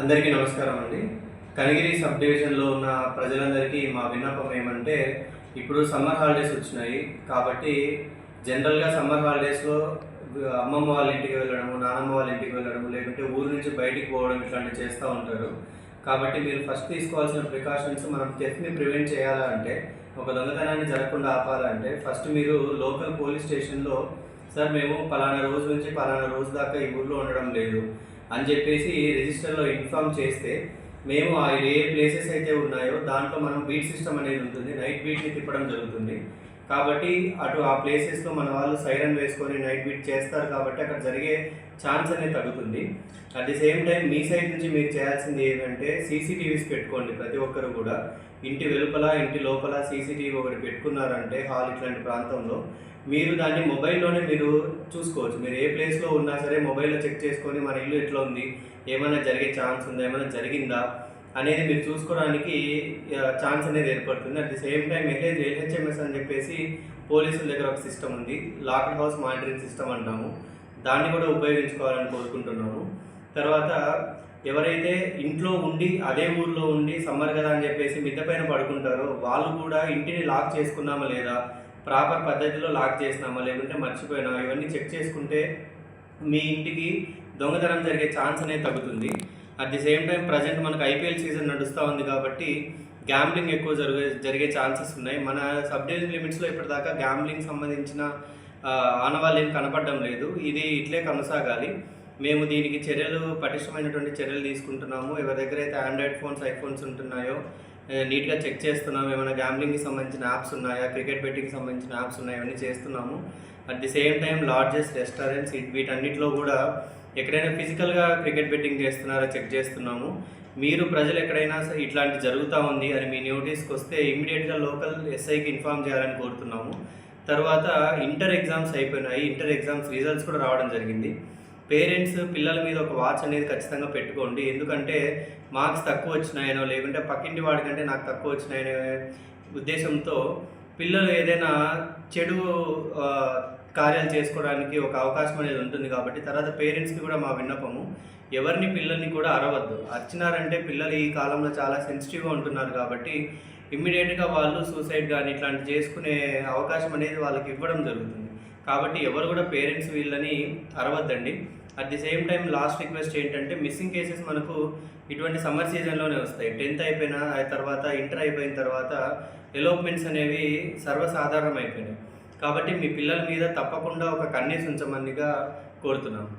అందరికీ నమస్కారం అండి. కనిగిరి సబ్ డివిజన్లో ఉన్న ప్రజలందరికీ మా విన్నపం ఏమంటే ఇప్పుడు సమ్మర్ హాలిడేస్ వచ్చినాయి. కాబట్టి జనరల్గా సమ్మర్ హాలిడేస్లో అమ్మమ్మ వాళ్ళ ఇంటికి వెళ్ళడము నానమ్మ వాళ్ళ ఇంటికి వెళ్ళడము లేకుంటే ఊరు నుంచి బయటికి పోవడం ఇట్లాంటివి చేస్తూ ఉంటారు. కాబట్టి మీరు ఫస్ట్ తీసుకోవాల్సిన ప్రికాషన్స్ మనం థెఫ్ట్ని ప్రివెంట్ చేయాలంటే ఒక దొంగతనాన్ని జరగకుండా ఆపాలంటే ఫస్ట్ మీరు లోకల్ పోలీస్ స్టేషన్లో సార్ మేము పలానా రోజు నుంచి పలానా రోజు దాకా ఈ ఊర్లో ఉండడం లేదు అని చెప్పేసి రిజిస్టర్లో ఇన్ఫామ్ చేస్తే మేము ఏ ప్లేసెస్ అయితే ఉన్నాయో దాంట్లో మనం బీట్ సిస్టమ్ అనేది ఉంటుంది నైట్ బీట్ని తిప్పడం జరుగుతుంది. కాబట్టి అటు ఆ ప్లేసెస్లో మన వాళ్ళు సైరన్ వేసుకొని నైట్ బీట్ చేస్తారు కాబట్టి అక్కడ జరిగే ఛాన్స్ అనేది తగ్గుతుంది. అట్ ది సేమ్ టైం మీ సైడ్ నుంచి మీరు చేయాల్సింది ఏంటంటే సీసీటీవీస్ పెట్టుకోండి ప్రతి ఒక్కరు కూడా. ఇంటి వెలుపల ఇంటి లోపల సీసీటీవీ ఒకటి పెట్టుకున్నారంటే హాల్ ఇట్లాంటి ప్రాంతంలో మీరు దాన్ని మొబైల్లోనే మీరు చూసుకోవచ్చు. మీరు ఏ ప్లేస్లో ఉన్నా సరే మొబైల్లో చెక్ చేసుకొని మన ఇల్లు ఎట్లా ఉంది? ఏమైనా జరిగే ఛాన్స్ ఉందా? ఏమైనా జరిగిందా? అనేది మీరు చూసుకోవడానికి ఛాన్స్ అనేది ఏర్పడుతుంది. At the same time LH LHMS అని చెప్పేసి పోలీసుల దగ్గర ఒక సిస్టమ్ ఉంది. లాక్డ్ హౌస్ మానిటరింగ్ సిస్టమ్ అంటాము. దాన్ని కూడా ఉపయోగించుకోవాలని కోరుకుంటున్నాము. తర్వాత ఎవరైతే ఇంట్లో ఉండి అదే ఊర్లో ఉండి సమ్మర్ కదా అని చెప్పేసి మిద్ద పైన పడుకుంటారో వాళ్ళు కూడా ఇంటిని లాక్ చేసుకున్నామా లేదా ప్రాపర్ పద్ధతిలో లాక్ చేసినామా లేకుంటే మర్చిపోయినా ఇవన్నీ చెక్ చేసుకుంటే మీ ఇంటికి దొంగతనం జరిగే ఛాన్స్ అనేది తగ్గుతుంది. At the same time present మనకు ఐపీఎల్ సీజన్ నడుస్తూ ఉంది కాబట్టి గ్యాంబ్లింగ్ ఎక్కువ జరిగే జరిగే ఛాన్సెస్ ఉన్నాయి. మన సబ్ డివిజన్ లిమిట్స్లో ఇప్పటిదాకా గ్యాంబ్లింగ్ సంబంధించిన ఆనవాళ్ళు ఏం కనపడడం లేదు. ఇది ఇట్లే కొనసాగాలి. మేము దీనికి చర్యలు పటిష్టమైనటువంటి చర్యలు తీసుకుంటున్నాము. ఎవరి దగ్గర అయితే ఆండ్రాయిడ్ ఫోన్స్ ఐఫోన్స్ ఉంటున్నాయో నీట్గా చెక్ చేస్తున్నాము. ఏమైనా గ్యాంబ్లింగ్కి సంబంధించిన యాప్స్ ఉన్నాయా? క్రికెట్ బెట్టింగ్కి సంబంధించిన యాప్స్ ఉన్నాయా? అవన్నీ చేస్తున్నాము. At the same time largest restaurants వీటన్నిటిలో కూడా ఎక్కడైనా ఫిజికల్గా క్రికెట్ బెట్టింగ్ చేస్తున్నారా చెక్ చేస్తున్నాము. మీరు ప్రజలు ఎక్కడైనా సరే ఇట్లాంటి జరుగుతూ ఉంది అని మీ నోటీస్కి వస్తే ఇమీడియట్గా లోకల్ ఎస్ఐకి ఇన్ఫామ్ చేయాలని కోరుతున్నాము. తర్వాత ఇంటర్ ఎగ్జామ్స్ అయిపోయినాయి. ఇంటర్ ఎగ్జామ్స్ రిజల్ట్స్ కూడా రావడం జరిగింది. పేరెంట్స్ పిల్లల మీద ఒక వాచ్ అనేది ఖచ్చితంగా పెట్టుకోండి. ఎందుకంటే మార్క్స్ తక్కువ వచ్చినాయనో లేకుంటే పక్కింటి వాడికంటే నాకు తక్కువ వచ్చినాయనే ఉద్దేశంతో పిల్లలు ఏదైనా చెడు కార్యాలు చేసుకోవడానికి ఒక అవకాశం అనేది ఉంటుంది కాబట్టి తర్వాత పేరెంట్స్కి కూడా మా విన్నపము ఎవరిని పిల్లల్ని కూడా అరవద్దు. అరిచినారంటే పిల్లలు ఈ కాలంలో చాలా సెన్సిటివ్గా ఉంటున్నారు కాబట్టి ఇమ్మీడియట్గా వాళ్ళు సూసైడ్ కానీ ఇట్లాంటి చేసుకునే అవకాశం అనేది వాళ్ళకి ఇవ్వడం జరుగుతుంది. కాబట్టి ఎవరు కూడా పేరెంట్స్ వీళ్ళని అరవద్దండి. At the same time last request ఏంటంటే మిస్సింగ్ కేసెస్ మనకు ఇటువంటి సమ్మర్ సీజన్లోనే వస్తాయి. టెన్త్ అయిపోయిన ఆ తర్వాత ఇంటర్ అయిపోయిన తర్వాత ఎలోప్మెంట్స్ అనేవి సర్వసాధారణం అయిపోయినాయి కాబట్టి మీ పిల్లల మీద తప్పకుండా ఒక కన్నేసి ఉంచమనిగా కోరుతున్నాను.